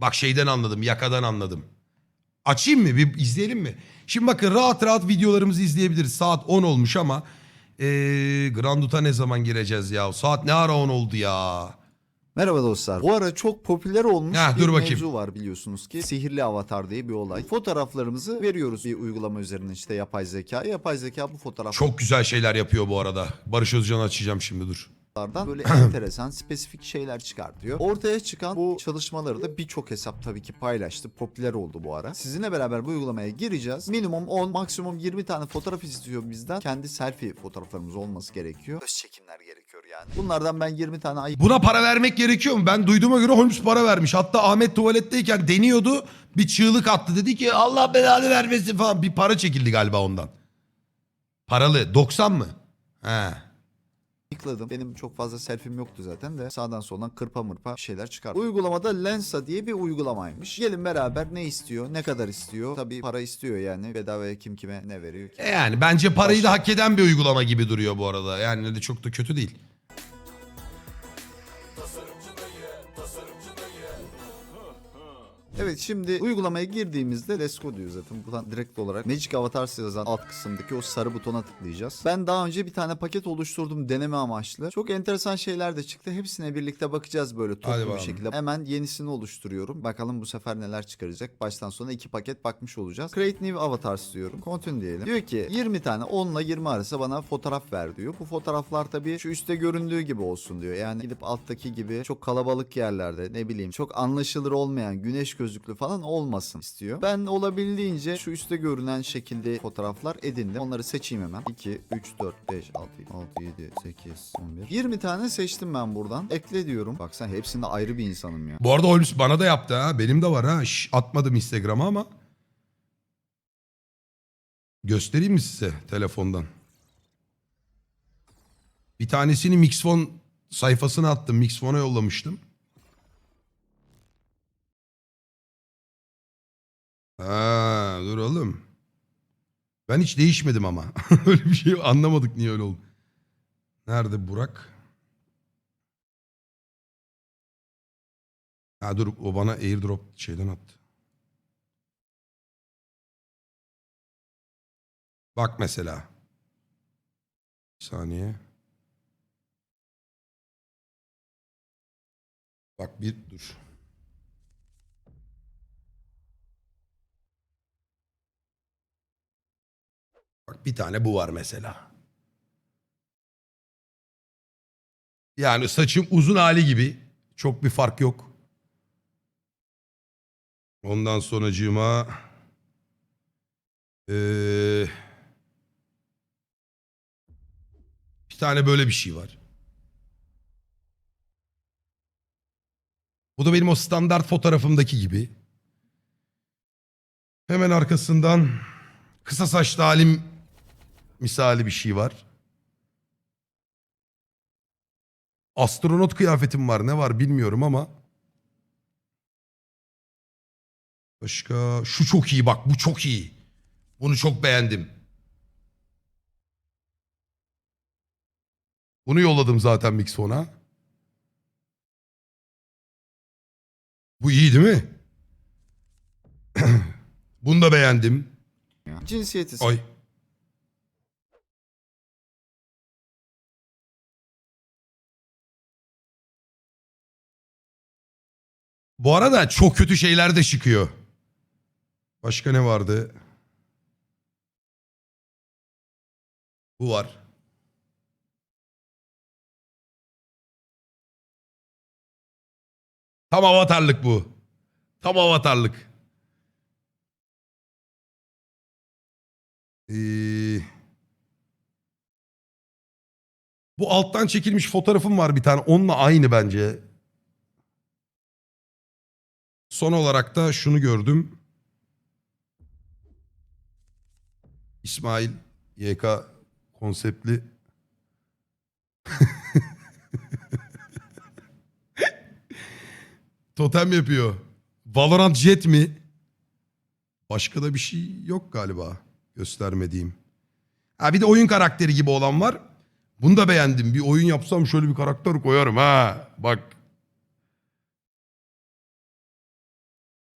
Bak şeyden anladım, yakadan anladım. Açayım mı? Bir izleyelim mi? Şimdi bakın rahat rahat videolarımızı izleyebiliriz. Saat 10 olmuş ama ee, Grand Dut'a ne zaman gireceğiz ya? Saat ne ara 10 oldu ya? Merhaba dostlar. Bu ara çok popüler olmuş Ha, bir dur bakayım. mevzu var biliyorsunuz ki. Sihirli avatar diye bir olay. Fotoğraflarımızı veriyoruz bir uygulama üzerinden işte yapay zeka. Yapay zeka bu fotoğraflardan Çok güzel şeyler yapıyor bu arada. Barış Özcan'ı açacağım şimdi dur. böyle enteresan, spesifik şeyler çıkartıyor. Ortaya çıkan bu çalışmaları da birçok hesap tabii ki paylaştı. Popüler oldu bu ara. Sizinle beraber bu uygulamaya gireceğiz. Minimum 10, maksimum 20 tane fotoğraf istiyor bizden. Kendi selfie fotoğraflarımız olması gerekiyor. Öz çekimler gerekiyor yani. Bunlardan ben 20 tane ayıp Buna para vermek gerekiyor mu? Ben duyduğuma göre Holmes para vermiş. Hatta Ahmet tuvaletteyken deniyordu. Bir çığlık attı. Dedi ki Allah belanı vermesin falan. Bir para çekildi galiba ondan. Paralı. 90 mı? He. Yıkladım. Benim çok fazla selfie'm yoktu zaten de sağdan soldan kırpa mırpa şeyler çıkardım. Uygulamada Lensa diye bir uygulamaymış. Gelin beraber ne istiyor, ne kadar istiyor. Tabii para istiyor yani. Bedavaya kim kime ne veriyor ki. E Yani bence parayı da hak eden bir uygulama gibi duruyor bu arada. Yani de çok da kötü değil. Evet şimdi uygulamaya girdiğimizde Let's Go diyor zaten. Buradan direkt olarak Magic Avatars yazan alt kısımdaki o sarı butona tıklayacağız. Ben daha önce bir tane paket oluşturdum deneme amaçlı. Çok enteresan şeyler de çıktı. Hepsine birlikte bakacağız böyle toplu bir şekilde. Hemen yenisini oluşturuyorum. Bakalım bu sefer neler çıkaracak. Baştan sona iki paket bakmış olacağız. Create New Avatars diyorum. Continue diyelim. Diyor ki 20 tane 10 ile 20 arası bana fotoğraf ver diyor. Bu fotoğraflar tabii şu üstte göründüğü gibi olsun diyor. Yani gidip alttaki gibi çok kalabalık yerlerde ne bileyim çok anlaşılır olmayan güneş gözlüklü falan olmasın istiyor. Ben olabildiğince şu üstte görünen şekilde fotoğraflar edindim. Onları seçeyim hemen. 2, 3, 4, 5, 6, 6, 7, 8, 11. 20 tane seçtim ben buradan. Ekle diyorum. Bak sen hepsinde ayrı bir insanım ya. Bu arada Holmes bana da yaptı ha. Benim de var ha. Şş, atmadım Instagram'a ama. Göstereyim mi size telefondan? Bir tanesini Mixphone sayfasına attım. Mixphone'a yollamıştım. Ha, dur oğlum. Ben hiç değişmedim ama. öyle bir şey anlamadık niye öyle oldu. Nerede Burak? Ha dur o bana airdrop şeyden attı. Bak mesela. Bir saniye. Bak bir dur. Bak bir tane bu var mesela. Yani saçım uzun hali gibi. Çok bir fark yok. Ondan sonracığıma eee bir tane böyle bir şey var. Bu da benim o standart fotoğrafımdaki gibi. Hemen arkasından kısa saçlı halim misali bir şey var. Astronot kıyafetim var. Ne var bilmiyorum ama. Başka şu çok iyi bak bu çok iyi. Bunu çok beğendim. Bunu yolladım zaten Mixon'a. Bu iyi değil mi? Bunu da beğendim. Cinsiyeti Ay. Bu arada çok kötü şeyler de çıkıyor. Başka ne vardı? Bu var. Tam avatarlık bu. Tam avatarlık. Ee, bu alttan çekilmiş fotoğrafım var bir tane. Onunla aynı bence. Son olarak da şunu gördüm. İsmail YK konseptli. Totem yapıyor. Valorant Jet mi? Başka da bir şey yok galiba göstermediğim. Ha bir de oyun karakteri gibi olan var. Bunu da beğendim. Bir oyun yapsam şöyle bir karakter koyarım ha. Bak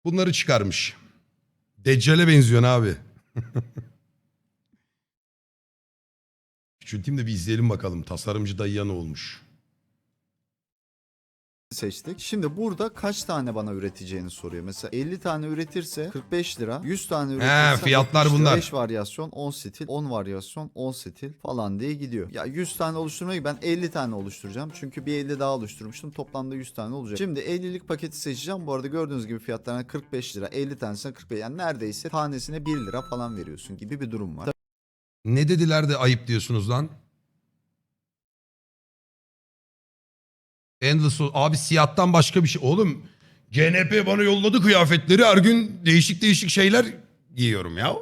Bunları çıkarmış. Deccale benziyorsun abi. Küçülteyim de bir izleyelim bakalım. Tasarımcı dayıya ne olmuş? Seçtik. Şimdi burada kaç tane bana üreteceğini soruyor. Mesela 50 tane üretirse 45 lira. 100 tane üretirse fiyatlar 60 lira. bunlar. 5 varyasyon 10 stil, 10 varyasyon 10 stil falan diye gidiyor. Ya 100 tane oluşturmayı ben 50 tane oluşturacağım. Çünkü bir 50 daha oluşturmuştum. Toplamda 100 tane olacak. Şimdi 50'lik paketi seçeceğim. Bu arada gördüğünüz gibi fiyatlarına 45 lira. 50 tanesine 45 yani neredeyse tanesine 1 lira falan veriyorsun gibi bir durum var. Ne dediler de ayıp diyorsunuz lan? Endless abi siyahtan başka bir şey. Oğlum GNP bana yolladı kıyafetleri. Her gün değişik değişik şeyler giyiyorum ya.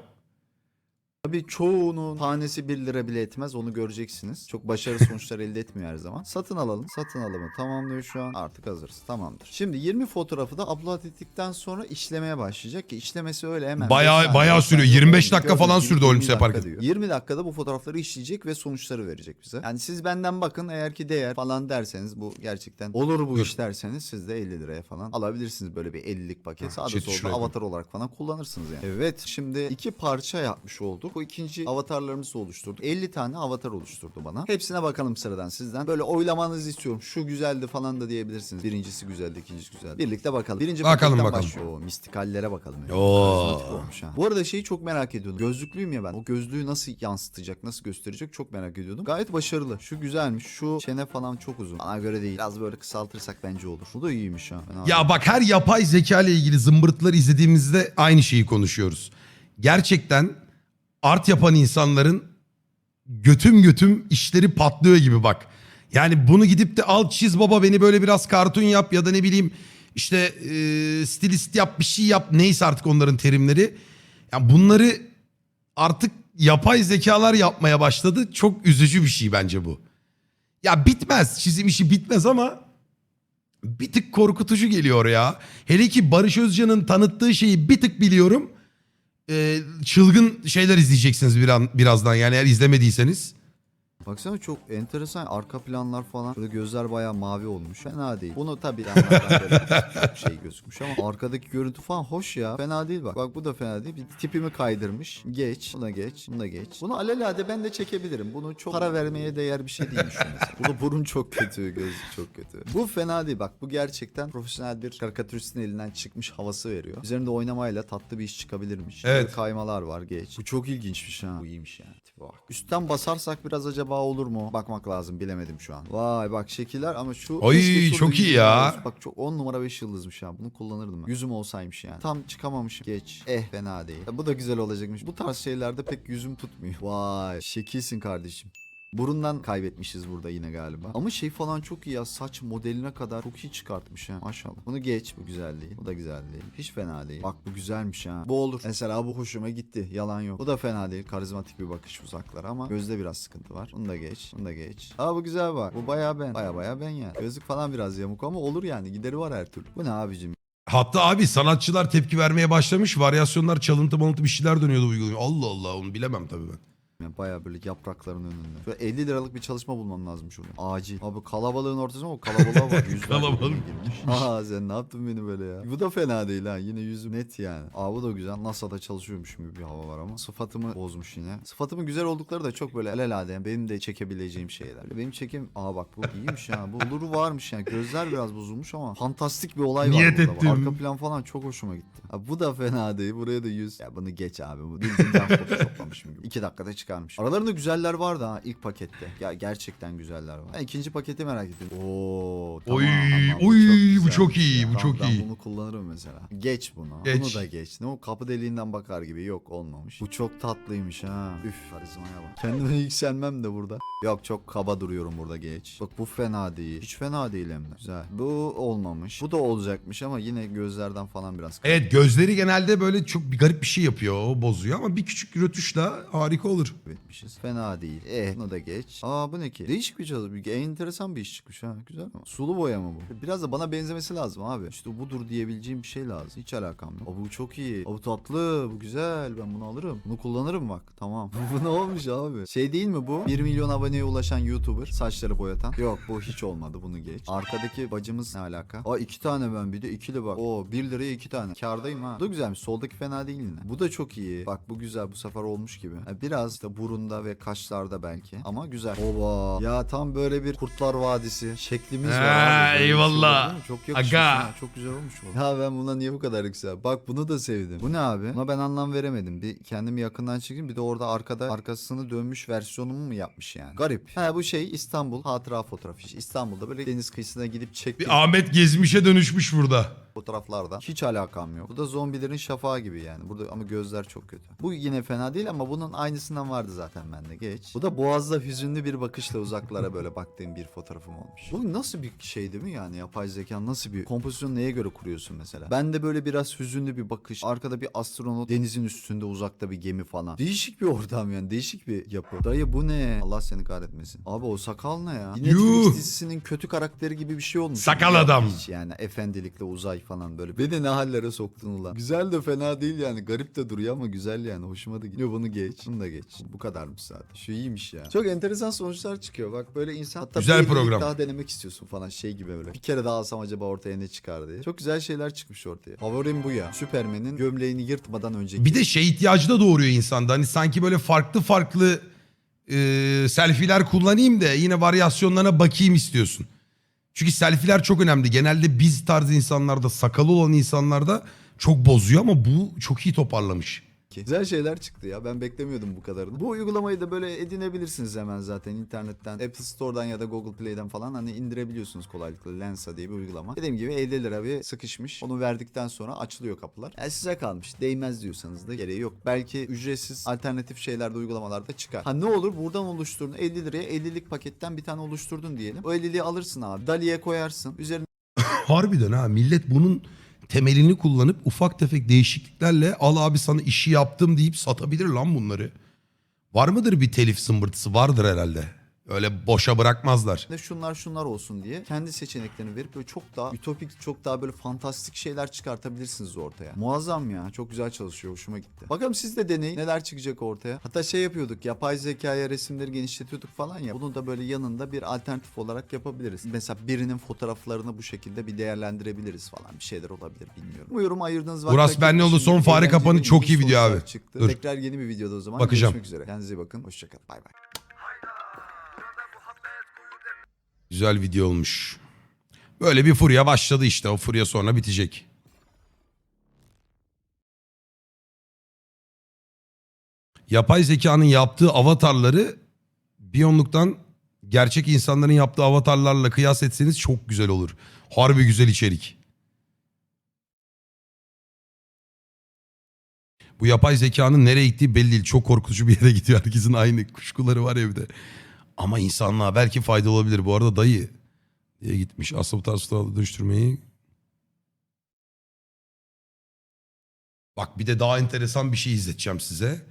Tabii çoğunun tanesi 1 lira bile etmez onu göreceksiniz. Çok başarılı sonuçlar elde etmiyor her zaman. Satın alalım. Satın alımı tamamlıyor şu an. Artık hazırız. Tamamdır. Şimdi 20 fotoğrafı da upload ettikten sonra işlemeye başlayacak ki işlemesi öyle hemen. Bayağı- bayağı sürüyor. saniye 25 oluyor. dakika falan Gördüğünüz gibi sürdü 20 Olympus dakika yaparken. diyor. 20 dakikada bu fotoğrafları işleyecek ve sonuçları verecek bize. Yani siz benden bakın eğer ki değer falan derseniz bu gerçekten olur bu Dur. iş derseniz siz de 50 liraya falan alabilirsiniz böyle bir 50'lik paket. Sağda chat solda şuraya koy. avatar olarak falan kullanırsınız yani. Evet şimdi iki parça yapmış olduk. Bu ikinci avatarlarımızı oluşturduk. 50 tane avatar oluşturdu bana. Hepsine bakalım sıradan sizden. Böyle oylamanızı istiyorum. Şu güzeldi falan da diyebilirsiniz. Birincisi güzeldi, ikincisi güzeldi. Birlikte bakalım. Birinci Bakalım, bakalım. başlıyor. Oo, mistikallere bakalım. Yani. Oo. Olmuş ha. Bu arada şeyi çok merak ediyordum. Gözlüklüyüm ya ben. O gözlüğü nasıl yansıtacak, nasıl gösterecek çok merak ediyordum. Gayet başarılı. Şu güzelmiş. Şu çene falan çok uzun. Bana göre değil. Biraz böyle kısaltırsak bence olur. Bu da iyiymiş ha. Ya bak her yapay zeka ile ilgili zımbırtıları izlediğimizde aynı şeyi konuşuyoruz. Gerçekten art yapan insanların götüm götüm işleri patlıyor gibi bak. Yani bunu gidip de al çiz baba beni böyle biraz kartun yap ya da ne bileyim işte e, stilist yap bir şey yap neyse artık onların terimleri. Yani bunları artık yapay zekalar yapmaya başladı. Çok üzücü bir şey bence bu. Ya bitmez çizim işi bitmez ama bir tık korkutucu geliyor ya. Hele ki Barış Özcan'ın tanıttığı şeyi bir tık biliyorum. Çılgın şeyler izleyeceksiniz bir an, birazdan yani eğer izlemediyseniz. Baksana çok enteresan arka planlar falan. Şurada gözler bayağı mavi olmuş. Fena değil. Bunu tabii yanlardan böyle çok şey gözükmüş ama arkadaki görüntü falan hoş ya. Fena değil bak. Bak bu da fena değil. Bir tipimi kaydırmış. Geç. Buna geç. Buna geç. Bunu alelade ben de çekebilirim. Bunu çok para vermeye değer bir şey değilmiş. şu mesela. Bu da burun çok kötü. Gözlük çok kötü. Bu fena değil bak. Bu gerçekten profesyonel bir karikatüristin elinden çıkmış havası veriyor. Üzerinde oynamayla tatlı bir iş çıkabilirmiş. Evet. Böyle kaymalar var geç. Bu çok ilginçmiş ha. Bu iyiymiş yani. Bak. Üstten basarsak biraz acaba olur mu? Bakmak lazım bilemedim şu an. Vay bak şekiller ama şu... Ay, keşke şurada çok iyi ya. olsa. Bak çok 10 numara 5 yıldızmış ya. Bunu kullanırdım ben. Yüzüm olsaymış yani. Tam çıkamamışım. Geç. Eh fena değil. Ya bu da güzel olacakmış. Bu tarz şeylerde pek yüzüm tutmuyor. Vay şekilsin kardeşim. Burundan kaybetmişiz burada yine galiba. Ama şey falan çok iyi ya. Saç modeline kadar çok iyi çıkartmış ha. Maşallah. Bunu geç. Bu güzel değil. Bu da güzel değil. Hiç fena değil. Bak bu güzelmiş ha. Bu olur. Mesela bu hoşuma gitti. Yalan yok. Bu da fena değil. Karizmatik bir bakış uzaklar ama gözde biraz sıkıntı var. Bunu da geç. Bunu da geç. Aa bu güzel bak. Bu bayağı ben. Bayağı bayağı ben yani. Gözlük falan biraz yamuk ama olur yani. Gideri var her türlü. Bu ne abicim? Hatta abi sanatçılar tepki vermeye başlamış. Varyasyonlar çalıntı malıntı bir şeyler dönüyordu uygulamaya. Allah Allah onu bilemem tabii ben. Yani bayağı böyle yaprakların önünde. Şöyle 50 liralık bir çalışma bulmam lazım şurada. Acil. Abi kalabalığın ortasına o kalabalığa bak. Yüzlerce Kalabalık. Aa sen ne yaptın beni böyle ya? Bu da fena değil ha. Yine yüzüm net yani. Aa bu da güzel. NASA'da çalışıyormuşum gibi bir hava var ama. Sıfatımı bozmuş yine. Sıfatımın güzel oldukları da çok böyle alelade. Benim de çekebileceğim şeyler. Böyle benim çekim... Aa bak bu iyiymiş ya. Bu oluru varmış yani. Gözler biraz bozulmuş ama fantastik bir olay Niyet var burada. ettim. Arka plan falan çok hoşuma gitti. Ha, bu da fena değil. Buraya da yüz. Ya bunu geç abi. Bu foto toplamışım gibi. İki dakikada çıkarmış. Aralarında güzeller vardı ha ilk pakette. Ya gerçekten güzeller var. Ben ikinci paketi merak ettim. Oo. Tamam, Oy, tamam, oy, bu güzelmiş çok iyi, bu Tamam, çok ben iyi. bunu kullanırım mesela. Geç bunu. Geç. Bunu da geç. Ne o kapı deliğinden bakar gibi. Yok olmamış. Bu çok tatlıymış ha. Üf karizmaya bak. Kendime yükselmem de burada. Yok çok kaba duruyorum burada geç. Bak bu fena değil. Hiç fena değil hem de. Güzel. Bu olmamış. Bu da olacakmış ama yine gözlerden falan biraz Evet gözleri genelde böyle çok bir garip bir şey yapıyor. Bozuyor ama bir küçük rötuşla harika olur. kaybetmişiz. Fena değil. Eh bunu da geç. Aa bu ne ki? Değişik bir çalışma. Enteresan bir iş çıkmış ha. Güzel ama. Sulu boya mı bu? Biraz da bana benzemesi lazım abi. İşte budur diyebileceğim bir şey lazım. Hiç alakam yok. Aa, bu çok iyi. Aa, bu tatlı. Bu güzel. Ben bunu alırım. Bunu kullanırım bak. Tamam. bu ne olmuş abi? Şey değil mi bu? 1 milyon abone aboneye ulaşan YouTuber. Saçları boyatan. Yok bu hiç olmadı bunu geç. Arkadaki bacımız ne alaka? Aa iki tane ben bir de ikili bak. Oo 1 liraya iki tane. Kardayım ha. Bu da güzelmiş. Soldaki fena değil yine. Bu da çok iyi. Bak bu güzel bu sefer olmuş gibi. Ha, biraz işte burunda ve kaşlarda belki. Ama güzel. Oba. Ya tam böyle bir Kurtlar Vadisi şeklimiz var. Ha, abi. Şey eyvallah. mi? Çok yakışmış. Aga. ha. Çok güzel olmuş bu. Ya ben buna niye bu kadar güzel? Bak bunu da sevdim. Bu ne abi? Buna ben anlam veremedim. Bir kendimi yakından çekeyim. Bir de orada arkada arkasını dönmüş versiyonumu mu yapmış yani? Garip. Ha bu şey İstanbul hatıra fotoğrafı. işte. İstanbul'da böyle deniz kıyısına gidip çektiğim Bir Ahmet Gezmiş'e dönüşmüş burada. Fotoğraflarda hiç alakam yok. Bu da zombilerin şafağı gibi yani. Burada ama gözler çok kötü. Bu yine fena değil ama bunun aynısından vardı zaten bende. Geç. Bu da boğazda hüzünlü bir bakışla uzaklara böyle baktığım bir fotoğrafım olmuş. Bu nasıl bir şey değil mi yani? Yapay zeka nasıl bir kompozisyon neye göre kuruyorsun mesela? Ben de böyle biraz hüzünlü bir bakış. Arkada bir astronot denizin üstünde uzakta bir gemi falan. Değişik bir ortam yani. Değişik bir yapı. Dayı bu ne? Allah seni kahretmesin. Abi o sakal ne ya? Netflix dizisinin kötü karakteri gibi bir şey olmuş. Sakal adam. hiç yani efendilikle uzay falan böyle. Beni ne hallere soktun ulan. Güzel de fena değil yani. Garip de duruyor ama güzel yani. Hoşuma da gidiyor. Bunu geç. Bunu da geç. Bu kadarmış zaten. Şu iyiymiş ya. Çok enteresan sonuçlar çıkıyor. Bak böyle insan hatta Güzel bir program. daha denemek istiyorsun falan şey gibi böyle. Bir kere daha alsam acaba ortaya ne çıkar diye. Çok güzel şeyler çıkmış ortaya. Favorim bu ya. Süpermen'in gömleğini yırtmadan önceki. Bir de şey ihtiyacı da doğuruyor insanda. Hani sanki böyle farklı farklı e, selfie'ler kullanayım da yine varyasyonlarına bakayım istiyorsun. Çünkü selfie'ler çok önemli. Genelde biz tarzı insanlarda, sakalı olan insanlarda çok bozuyor ama bu çok iyi toparlamış. Güzel şeyler çıktı ya. Ben beklemiyordum bu kadarını. Bu uygulamayı da böyle edinebilirsiniz hemen zaten internetten. Apple Store'dan ya da Google Play'den falan hani indirebiliyorsunuz kolaylıkla. Lensa diye bir uygulama. Dediğim gibi 50 lira bir sıkışmış. Onu verdikten sonra açılıyor kapılar. Yani size kalmış. Değmez diyorsanız da gereği yok. Belki ücretsiz alternatif şeylerde uygulamalarda çıkar. Ha ne olur buradan oluşturun. 50 liraya 50'lik paketten bir tane oluşturdun diyelim. O 50'liği alırsın abi. Dali'ye koyarsın. Üzerine Harbiden ha millet bunun temelini kullanıp ufak tefek değişikliklerle al abi sana işi yaptım deyip satabilir lan bunları. Var mıdır bir telif zımbırtısı? Vardır herhalde. Öyle boşa bırakmazlar. de şunlar şunlar olsun diye kendi seçeneklerini verip böyle çok daha ütopik, çok daha böyle fantastik şeyler çıkartabilirsiniz ortaya. Muazzam ya. Çok güzel çalışıyor. Hoşuma gitti. Bakalım siz de deneyin. Neler çıkacak ortaya. Hatta şey yapıyorduk. Yapay zekaya resimleri genişletiyorduk falan ya. Bunu da böyle yanında bir alternatif olarak yapabiliriz. Mesela birinin fotoğraflarını bu şekilde bir değerlendirebiliriz falan. Bir şeyler olabilir bilmiyorum. Umuyorum ayırdığınız vakit. Uras Benlioğlu son fare kapanı çok iyi video abi. Çıktı. Dur. Tekrar yeni bir videoda o zaman. Bakacağım. Görüşmek üzere. Kendinize iyi bakın. Hoşçakalın. Bay bay. Güzel video olmuş. Böyle bir furya başladı işte. O furya sonra bitecek. Yapay zekanın yaptığı avatarları Biyonluk'tan gerçek insanların yaptığı avatarlarla kıyas etseniz çok güzel olur. Harbi güzel içerik. Bu yapay zekanın nereye gittiği belli değil. Çok korkutucu bir yere gidiyor. Herkesin aynı kuşkuları var evde. Ama insanlığa belki fayda olabilir. Bu arada dayı diye gitmiş. Aslında bu tarz dönüştürmeyi. Bak bir de daha enteresan bir şey izleteceğim size.